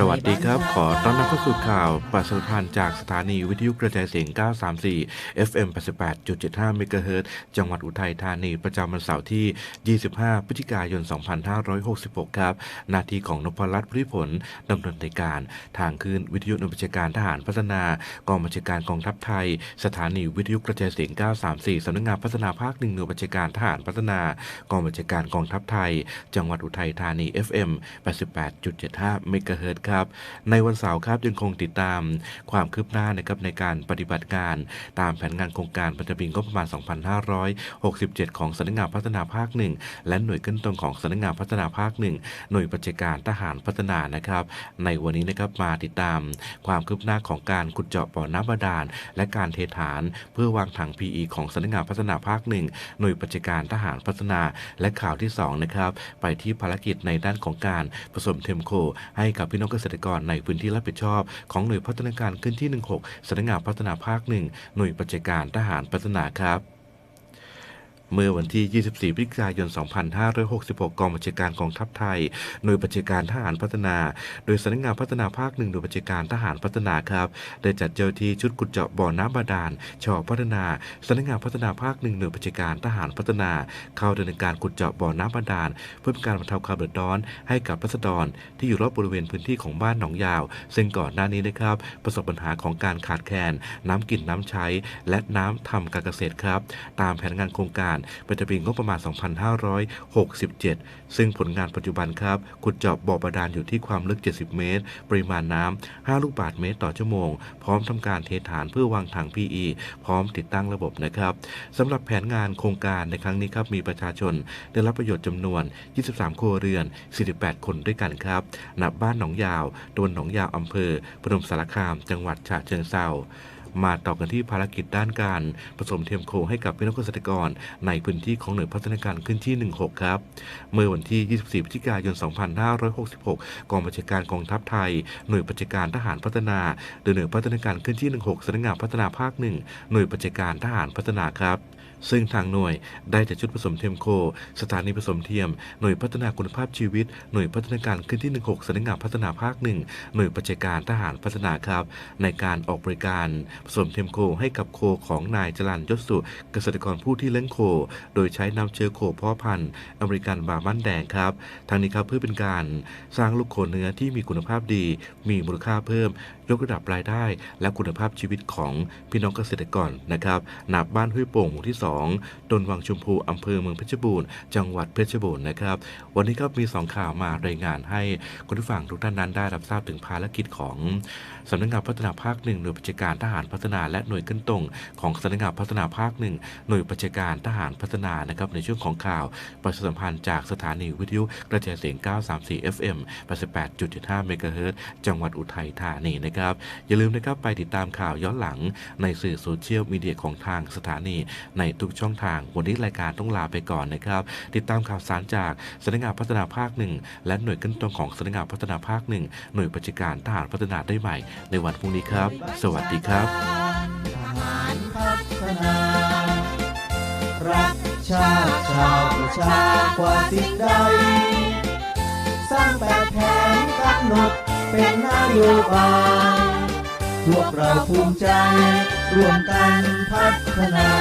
สวัสดีครับ ขอต้อนรับเข้าสู่ข่าวประชาสัมพันธ์จากสถานีวิทยุกระจายเสียง 934 FM 88.75เมกะเฮิรตจังหวัดอุทัยธานี ประจำวันเสาร์ที่ 25 พฤศจิกายน 2566 ครับ นาทีของนพรัตน์พริผลดำเนินรายการ ทางคลื่นวิทยุหน่วยบัญชาการทหารพัฒนากองบัญชาการกองทัพไทย สถานีวิทยุกระจายเสียง 934 สำนักงานพัฒนาภาคหนึ่งหน่วยบัญชาการทหารพัฒนากองบัญชาการกองทัพไทย จังหวัดอุทัยธานี FM 88.75เมกะเฮิรตครับ ในวันเสาร์ครับยังคงติดตามความคืบหน้านะครับในการปฏิบัติการตามแผนงานโครงการประจำปีงบประมาณ 2567 ของสำนักงานพัฒนาภาคหนึ่งและหน่วยขึ้นตรงของสำนักงานพัฒนาภาคหนึ่งหน่วยบัญชาการทหารพัฒนานะครับ ในวันนี้นะครับมาติดตามความคืบหน้าของการขุดเจาะบ่อน้ำบาดาล และการเทฐาน เพื่อวางถัง PE ของสำนักงานพัฒนาภาคหนึ่งหน่วยบัญชาการทหารพัฒนา และข่าวที่สองนะครับไปที่ภารกิจในด้านของการผสมเทมโค ให้กับพี่น้องเกกษตรกรในพื้นที่รับผิดชอบ ของหน่วยพัฒนาการขึ้นที่ 16สำนักงานพัฒนาภาคหนึ่งหน่วยบัญชาการทหารพัฒนาครับ เมื่อวันที่ 24 พฤศจิกายน 2566 กองบัญชาการกองทัพไทย หน่วยบัญชาการทหารพัฒนา โดยสำนักงานพัฒนาภาคหนึ่งหน่วยบัญชาการทหารพัฒนาครับ ได้จัดเจ้าที่ชุดขุดเจาะบ่อน้ำบาดาลชอพัฒนาสำนักงานพัฒนาภาคหนึ่งหน่วยบัญชาการทหารพัฒนา เข้าดำเนินการขุดเจาะบ่อน้ำบาดาลเพื่อเป็นการบรรเทาความเดือดร้อน ให้กับรัษฎรที่อยู่รอบบริเวณพื้นที่ของบ้านหนองยาว ซึ่งก่อนหน้านี้นะครับประสบปัญหาของการขาดแคลนน้ำกินน้ำใช้ และน้ำทำการเกษตรครับ ตามแผนงานโครงการประจำปีงบประมาณ 2567 ซึ่งผลงานปัจจุบันครับขุดเจาะบ่อบาดาลอยู่ที่ความลึก 70 เมตร ปริมาณน้ำ 5 ลูกบาศก์เมตรต่อชั่วโมง พร้อมทำการเทฐานเพื่อวางถัง PE พร้อมติดตั้งระบบนะครับสำหรับแผนงานโครงการในครั้งนี้ครับมีประชาชน ได้รับประโยชน์จำนวน 23 ครัวเรือน 48 คนด้วยกันครับนับบ้านหนองยาวตำบลหนองยาวอำเภอพนมสารคาม จังหวัดฉะเชิงเทรา มาต่อกันที่ภารกิจด้านการผสมเทียมโคให้กับพี่น้องเกษตรกร ในพื้นที่ของหน่วยพัฒนาการขึ้นที่ 16 ครับ เมื่อวันที่ 24 พฤศจิกายน 2566 กองบัญชาการกองทัพไทย หน่วยบัญชาการทหารพัฒนาโดยหน่วยพัฒนาการขึ้นที่ 16สำนักงานพัฒนาภาคหนึ่งหน่วยบัญชาการทหารพัฒนาครับซึ่งทางหน่วยได้จัดชุดผสมเทียมโค สถานีผสมเทียม หน่วยพัฒนาคุณภาพชีวิต หน่วยพัฒนาการขึ้นที่ 16สำนักงานพัฒนาภาคหนึ่งหน่วยปัจจการทหารพัฒนาครับ ในการออกบริการผสมเทมโคให้กับโคของนายจรันยศสุเกษตรกรผู้ที่เลี้ยงโค โดยใช้นำเชื้อโคเพาะพันธุ์อเมริกันบามันแดงครับ ทางนี้ครับเพื่อเป็นการสร้างลูกโคเนื้อที่มีคุณภาพดี มีมูลค่าเพิ่ม ยกระดับรายได้ และคุณภาพชีวิตของพี่น้องเกษตรกรนะครับนับบ้านห้วยโป่งหมู่ที่ 2ตนวังชมพูอำเภอเมืองเพชรบูรณ์จังหวัดเพชรบูรณ์นะครับ วันนี้ครับมี 2 ข่าวมารายงานให้คุณผู้ฟังทุกท่านนั้นได้รับทราบถึงภารกิจของสำนักงานพัฒนาภาคหนึ่งหน่วยบัญชาการทหารพัฒนาและหน่วยขึ้นตรง ของสำนักงานพัฒนาภาคหนึ่งหน่วยบัญชาการทหารพัฒนานะครับในช่วงของข่าวประชาสัมพันธ์จากสถานีวิทยุกระจายเสียง 934 FM 88.75 เมกะเฮิรตซ์จังหวัดอุทัยธานีนะครับ อย่าลืมนะครับไปติดตามข่าวย้อนหลังในสื่อโซเชียลมีเดียของทางสถานีในทุกช่องทาง วันนี้รายการต้องลาไปก่อนนะครับ ติดตามข่าวสารจากสำนักงานพัฒนาภาคหนึ่งและหน่วยขึ้นตรงของสำนักงานพัฒนาภาคหนึ่งหน่วยปฏิการทหารพัฒนาได้ใหม่ ในวันพรุ่งนี้ครับ สวัสดีครับ นา รักชาติชาวประชากว่าสิ่งใด สร้างแบบแผนกำหนดเป็นนโยบาย พวกเราภูมิใจ ร่วมกันพัฒนา